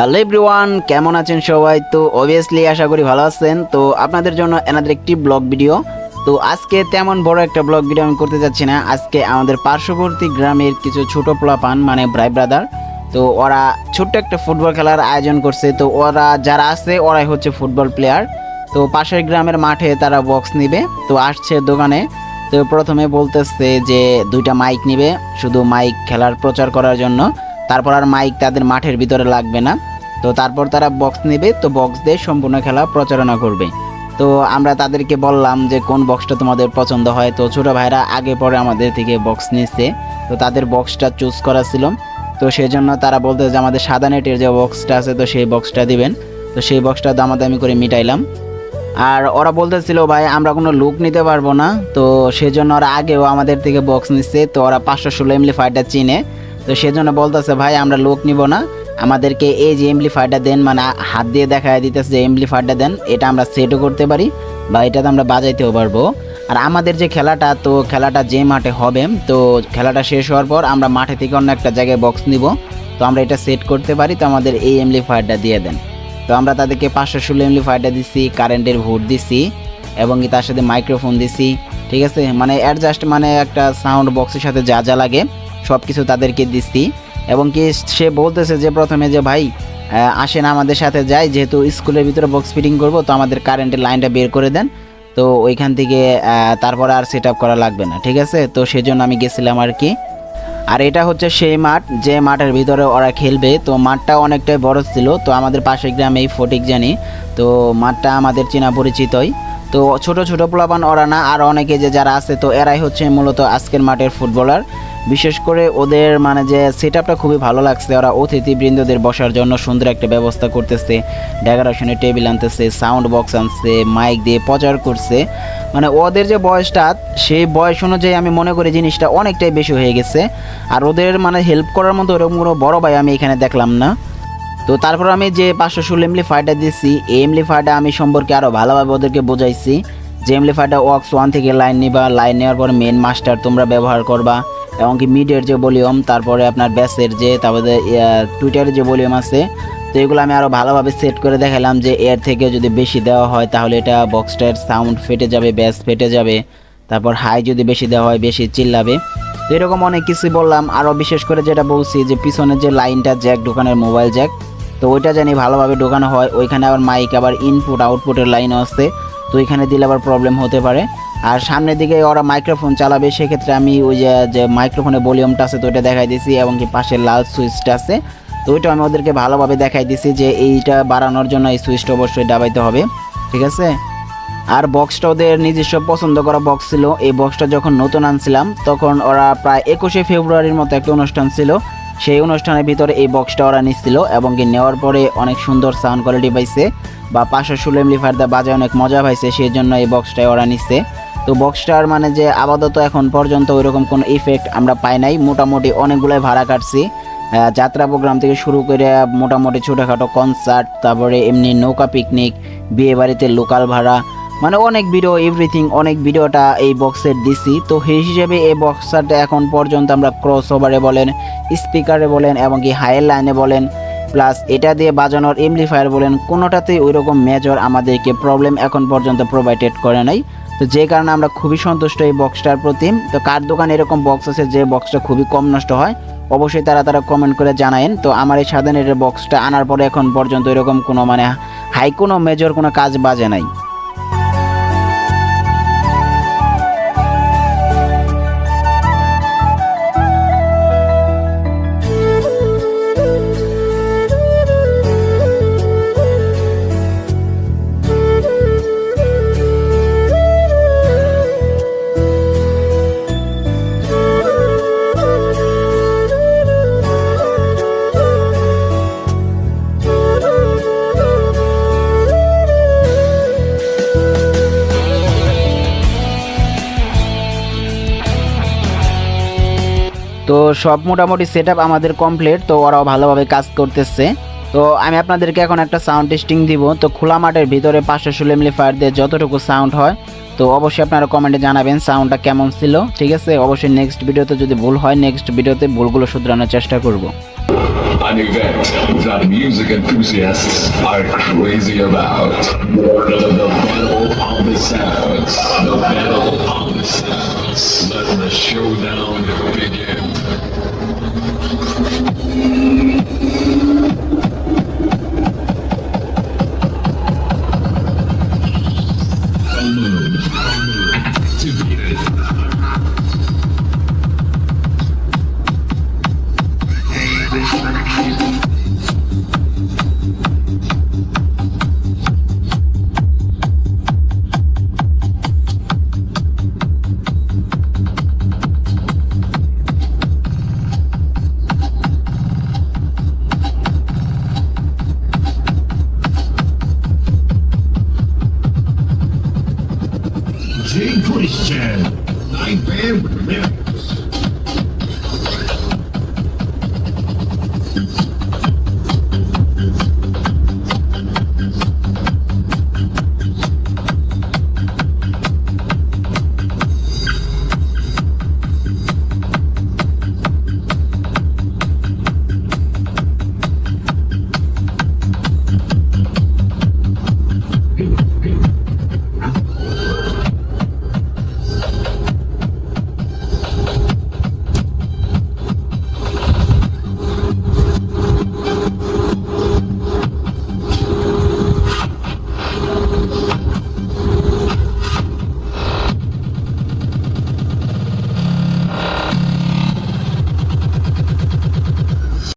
Hello everyone কেমন আছেন সবাই? তো অবভিয়াসলি আশা করি ভালো আছেন। তো আপনাদের জন্য এনাদের একটি ব্লগ ভিডিও তো আজকে তেমন বড় একটা ব্লগ ভিডিও আমি করতে যাচ্ছি না। আজকে আমাদের পার্শ্ববর্তী গ্রামের কিছু ছোট পোলাপান মানে ব্রাই ব্রাদার তো ওরা ছোট্ট একটা ফুটবল খেলার আয়োজন করছে। তো ওরা যারা আছে, ওরাই হচ্ছে ফুটবল প্লেয়ার তো পাশের গ্রামের মাঠে তারা বক্স নিবে। তো আসছে দোকানে। তো প্রথমে বলতেছে যে দুইটা মাইক নিবে। শুধু মাইক খেলার প্রচার করার জন্য। তারপর আর মাইক তাদের মাঠের ভিতরে লাগবে না। তো তারপর তারা বক্স নেবে, তো বক্স দিয়ে সম্পূর্ণ খেলা প্রচারণা করবে। তো আমরা তাদেরকে বললাম যে, কোন বক্সটা তোমাদের পছন্দ হয়? তো ছোটো ভাইরা আগে পরে আমাদের থেকে বক্স নিচ্ছে তো তাদের বক্সটা চুজ করা ছিল। তো সেই জন্য তারা বলতে যে, আমাদের সাদা নেটের যে বক্সটা আছে, তো সেই বক্সটা দিবেন। তো সেই বক্সটা দামাদামি করে মিটাইলাম। আর ওরা বলতেছিল, ভাই, আমরা কোনো লুক নিতে পারব না। তো সেজন্য ওরা আগেও আমাদের থেকে বক্স নিচ্ছে। তো ওরা পাঁচশো ষোলো এমলি ফাইটার চিনে। তো সেজন্য বলতেছে, ভাই, আমরা লুক নিব না। আমাদেরকে এই যে এমপ্লিফায়ারটা দেন মানে হাত দিয়ে দেখা দিতেছে যে এমপ্লিফায়ারটা দেন, এটা আমরা সেটও করতে পারি বা এটাতে আমরা বাজাইতেও পারব। আর আমাদের যে খেলাটা, তো খেলাটা যে মাঠে হবে, তো খেলাটা শেষ হওয়ার পর আমরা মাঠে থেকে অন্য একটা জায়গায় বক্স নিব। তো আমরা এটা সেট করতে পারি, তো আমাদের এই এমপ্লিফায়ারটা দিয়ে দেন। তো আমরা তাদেরকে পাঁচশো ষোলো এমপ্লিফায়ারটা দিচ্ছি কারেন্টের ভোট দিচ্ছি এবং তার সাথে মাইক্রোফোন দিছি, ঠিক আছে? মানে অ্যাডজাস্ট মানে একটা সাউন্ড বক্সের সাথে যা যা লাগে সব কিছু তাদেরকে দিচ্ছি এবং কি সে বলতেছে যে প্রথমে যে ভাই আসেন আমাদের সাথে যাই, যেহেতু স্কুলের ভিতরে বক্স ফিটিং করব, তো আমাদের কারেন্টের লাইনটা বের করে দেন। তো ওইখান থেকে তারপর আর সেট করা লাগবে না, ঠিক আছে? তো সেজন্য আমি গেছিলাম আর কি। আর এটা হচ্ছে সেই মাঠ, যে মাঠের ভিতরে ওরা খেলবে। তো মাঠটা অনেকটাই বড় ছিল, তো আমাদের পাশের গ্রামেই ফটিক জানি। তো মাঠটা আমাদের চেনা পরিচিতই। তো ছোট ছোট পোলাপান ওরা না, আর অনেকে যে যারা আছে, তো এরাই হচ্ছে মূলত আজকের মাঠের ফুটবলার বিশেষ করে ওদের মানে যে সেট আপটা খুবই ভালো লাগছে, ওরা অতিথিবৃন্দদের বসার জন্য সুন্দর একটা ব্যবস্থা করতেছে ডেকোরেশনের টেবিল আনতেছে সাউন্ড বক্স আনছে মাইক দিয়ে প্রচার করছে। মানে ওদের যে বয়সটা, সেই বয়স অনুযায়ী আমি মনে করি জিনিসটা অনেকটাই বেশি হয়ে গেছে। আর ওদের মানে হেল্প করার মতো ওরকম কোনো বড় ভাই আমি এখানে দেখলাম না। তো তারপর আমি যে পাঁচশো ষোলো এমলি ফাইটা দিচ্ছি এই এমলি ফাইটা আমি সম্পর্কে আরও ভালোভাবে ওদেরকে বোঝাইছি। যে এমলি ফাইটা ওয়াক্স ওয়ান থেকে লাইন নিবা লাইন নেওয়ার পর মেন মাস্টার তোমরা ব্যবহার করবা। এমনকি মিডের যে ভলিউম, তারপরে আপনার ব্যাসের যে, তারপরে টুইটারের যে ভলিউম আছে, তো এগুলো আমি আরও ভালোভাবে সেট করে দেখালাম যে, এর থেকে যদি বেশি দেওয়া হয়, তাহলে এটা বক্সটার সাউন্ড ফেটে যাবে, ব্যাস ফেটে যাবে। তারপর হাই যদি বেশি দেওয়া হয়, বেশি চিল্লাবে। তো এরকম অনেক কিছু বললাম। আরও বিশেষ করে যেটা বলছি, যে পিছনের যে লাইনটা জ্যাক দোকানের মোবাইল জ্যাক তো ওইটা জানি ভালোভাবে ঢোকানো হয়। ওইখানে আবার মাইক আবার ইনপুট আউটপুটের লাইনও আছে। তো ওইখানে দিলে আবার প্রবলেম হতে পারে। আর সামনের দিকে ওরা মাইক্রোফোন চালাবে, সেক্ষেত্রে আমি ওই যে মাইক্রোফোনের ভলিউমটা আছে, তো ওইটা দেখাই দিছি, এবং কি পাশে লাল সুইচটা আছে, তো ওইটা আমি ওদেরকে ভালোভাবে দেখাই দিছি যে এইটা বাড়ানোর জন্য এই সুইচটা অবশ্যই দাবাইতে হবে, ঠিক আছে? আর বক্সটা ওদের নিজস্ব পছন্দ করা বক্স ছিল, এই বক্সটা যখন নতুন আনছিলাম, তখন ওরা প্রায় একুশে ফেব্রুয়ারির মতো একটা অনুষ্ঠান ছিল, সেই অনুষ্ঠানের ভিতরে এই বক্সটা ওরা নিচ্ছিল, এবং কি নেওয়ার পরে অনেক সুন্দর সাউন্ড কোয়ালিটি পাইছে, বা পাঁচশো সুলেম এমলিফায়ার দা বাজে অনেক মজা পাইছে, সেই জন্য এই বক্সটাই ওরা নিচ্ছে। তো বক্সটার মানে যে আপাতত এখন পর্যন্ত ওইরকম কোনো ইফেক্ট আমরা পাই নাই। মোটামুটি অনেকগুলোই ভাড়া কাটছি। যাত্রা প্রোগ্রাম থেকে শুরু করে মোটামুটি ছোটোখাটো কনসার্ট তারপরে এমনি নৌকা পিকনিক বিয়ে বাড়িতে লোকাল ভাড়া মানে অনেক ভিডিও এভরিথিং অনেক ভিডিওটা এই বক্সের দিছি। তো সেই হিসেবে এই বক্সারটা এখন পর্যন্ত আমরা ক্রস ওভারে বলেন স্পিকারে বলেন, এবং কি হায়ার লাইনে বলেন প্লাস এটা দিয়ে বাজানোর এমপ্লিফায়ার বলেন, কোনোটাতেই ওই রকম মেজর আমাদেরকে প্রবলেম এখন পর্যন্ত প্রোভাইডেড করে নাই। তো যে কারণে আমরা খুবই সন্তুষ্ট এই বক্সটার প্রতি। তো কার দোকানে এরকম বক্স আছে যে বক্সটা খুবই কম নষ্ট হয়, অবশ্যই তারা তারা কমেন্ট করে জানায়েন। তো আমার এই সাধারণ বক্সটা আনার পরে এখন পর্যন্ত এরকম কোনো মানে হাই কোনো মেজর কোনো কাজ বাজে নাই। তো সব মোটামুটি সেট আমাদের কমপ্লিট তো ওরাও ভালোভাবে কাজ করতেছে। তো আমি আপনাদেরকে এখন একটা সাউন্ড টেস্টিং দিব। তো খোলা মাঠের ভিতরে পাঁচশো ষোলো ফায়ার দিয়ে যতটুকু সাউন্ড হয়, তো অবশ্যই আপনারা কমেন্টে জানাবেন সাউন্ডটা কেমন ছিল। ঠিক আছে? অবশ্যই নেক্সট ভিডিওতে যদি ভুল হয় নেক্সট ভিডিওতে ভুলগুলো শুধরানোর চেষ্টা করব। An event that music enthusiasts are crazy about. The, battle of the sounds. The battle of the sounds. Let the showdown begin. nine, nine, nine,